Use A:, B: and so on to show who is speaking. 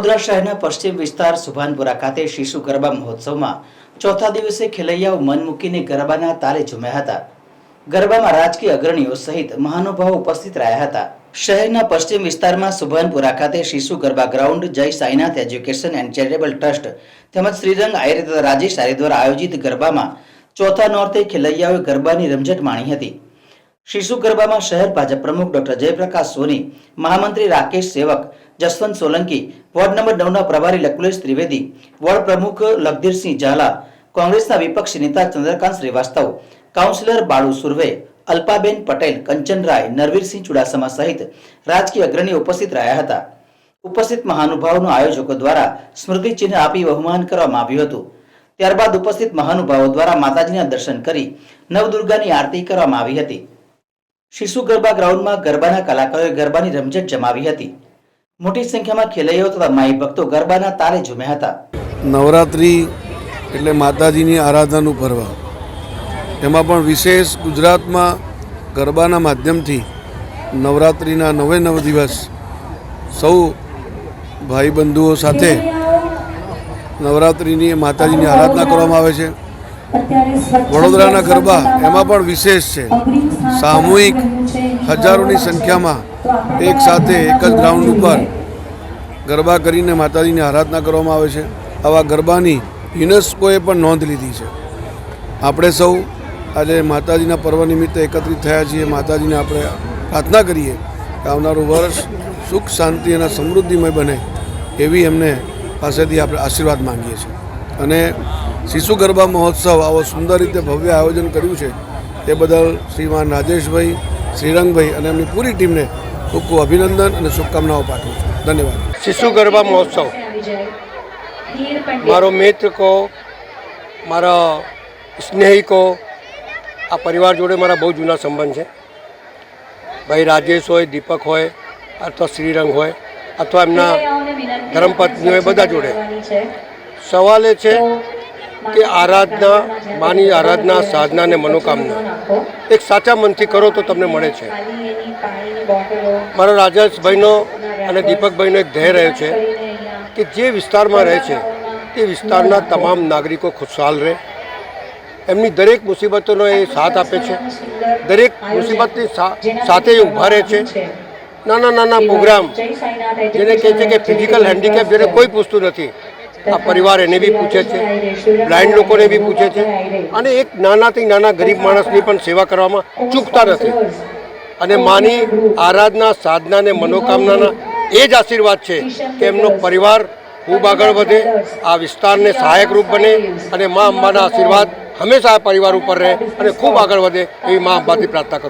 A: વડોદરા શહેરના પશ્ચિમ વિસ્તાર સુભાનપુરા ખાતે શિશુ ગરબા મહોત્સવમાં ચોથા દિવસે ખેલૈયાઓ મન મૂકીને ગરબાના તાલે ઝૂમ્યા હતા. ગરબામાં રાજકીય અગ્રણીઓ સહિત મહાનુભાવો ઉપસ્થિત રહ્યા હતા. શહેરના પશ્ચિમ વિસ્તારમાં સુભાનપુરા ખાતે Shishu Garba ground, Jai Sainath education and charitable trust તેમજ શ્રીરંગ આયરે રાજેશ આયરે દ્વારા આયોજિત ગરબામાં ચોથા નોર્તે ખેલૈયાઓએ ગરબાની રમઝટ માણી હતી. શિશુ ગરબામાં શહેર ભાજપ પ્રમુખ ડોક્ટર જયપ્રકાશ સોની, મહામંત્રી રાકેશ સેવક જસવંત સોલંકી, વોર્ડ નંબર નવના પ્રભારી લકુલેશ ત્રિવેદી, વોર્ડ પ્રમુખ લખધીરસિંહ ઝાલા, કોંગ્રેસના વિપક્ષ નેતા ચંદ્રકાંત શ્રીવાસ્તવ, કાઉન્સિલર બાળુ સુરવે, અલ્પાબેન પટેલ, કંચન રાય, નરવીરસિંહ ચુડાસમા સહિત રાજકીય અગ્રણી ઉપસ્થિત રહ્યા હતા. ઉપસ્થિત મહાનુભાવોનું આયોજકો દ્વારા સ્મૃતિ ચિહ્ન આપી બહુમાન કરવામાં આવ્યું હતું. ત્યારબાદ ઉપસ્થિત મહાનુભાવો દ્વારા માતાજીના દર્શન કરી નવદુર્ગાની આરતી કરવામાં આવી હતી. શિશુ ગરબા ગ્રાઉન્ડમાં ગરબાના કલાકારોએ ગરબાની રમઝટ જમાવી હતી. મોટી સંખ્યામાં ખેલૈયાઓ તથા માઈ ભક્તો ગરબાના તારે ઝૂમ્યા હતા.
B: નવરાત્રિ એટલે માતાજીની આરાધનાનું પર્વ. એમાં પણ વિશેષ ગુજરાતમાં ગરબાના માધ્યમથી નવરાત્રિના નવે નવ દિવસ સૌ ભાઈ બંધુઓ સાથે નવરાત્રિની માતાજીની આરાધના કરવામાં આવે છે. વડોદરાના ગરબા એમાં પણ વિશેષ છે. સામૂહિક હજારોની સંખ્યામાં એક સાથે એક જ ગ્રાઉન્ડ ઉપર ગરબા કરીને માતાજીની આરાધના કરવામાં આવે છે. આવા ગરબાની યુનેસ્કોએ પણ નોંધ લીધી છે. આપણે સૌ આજે માતાજીના પર્વ નિમિત્તે એકત્રિત થયા છીએ. માતાજીને આપણે પ્રાર્થના કરીએ કે આવનારું વર્ષ સુખ શાંતિ અને સમૃદ્ધિમય બને એવી એમને પાસેથી આપણે આશીર્વાદ માંગીએ છીએ. અને શિશુ ગરબા મહોત્સવ આવો સુંદર રીતે ભવ્ય આયોજન કર્યું છે. તે બદલ શ્રીમાન રાજેશભાઈ, શ્રીરંગભાઈ અને એમની પૂરી ટીમને ખૂબ ખૂબ અભિનંદન અને શુભકામનાઓ પાઠવું છું. ધન્યવાદ.
C: શિશુ ગરબા મહોત્સવ. મારો મિત્ર કહો મારા સ્નેહી કહો આ પરિવાર જોડે મારા બહુ જૂના સંબંધ છે. ભાઈ રાજેશ હોય, દીપક હોય, અથવા શ્રીરંગ હોય, અથવા એમના ધર્મપત્ની હોય, બધા જોડે. સવાલ એ છે કે આરાધના, માની આરાધના, સાધના અને મનોકામના. એક સાચા મનથી કરો તો તમને મળે છે. મારા રાજેશભાઈનો અને દીપકભાઈનો એક ધ્યેય રહ્યો છે કે જે વિસ્તારમાં રહે છે, તે વિસ્તારના તમામ નાગરિકો ખુશહાલ રહે. એમની દરેક મુસીબતોનો એ સાથ આપે છે. દરેક મુસીબતની સાથે એ ઊભા રહે છે. નાના નાના પ્રોગ્રામ જેને કહે છે કે ફિઝિકલ હેન્ડીકેપ જેને કોઈ પૂછતું નથી. આ પરિવાર એને બી પૂછે છે બ્લાઇન્ડ લોકોને બી પૂછે છે. અને એક નાનાથી નાના ગરીબ માણસની પણ સેવા કરવામાં ચૂકતા નથી. અને માની આરાધના, સાધના અને મનોકામનાના એ જ આશીર્વાદ છે કે એમનો પરિવાર ખૂબ આગળ વધે, આ વિસ્તારને સહાયકરૂપ બને અને મા અંબાના આશીર્વાદ હંમેશા આ પરિવાર ઉપર રહે અને ખૂબ આગળ વધે એવી મા અંબાથી પ્રાર્થના કરું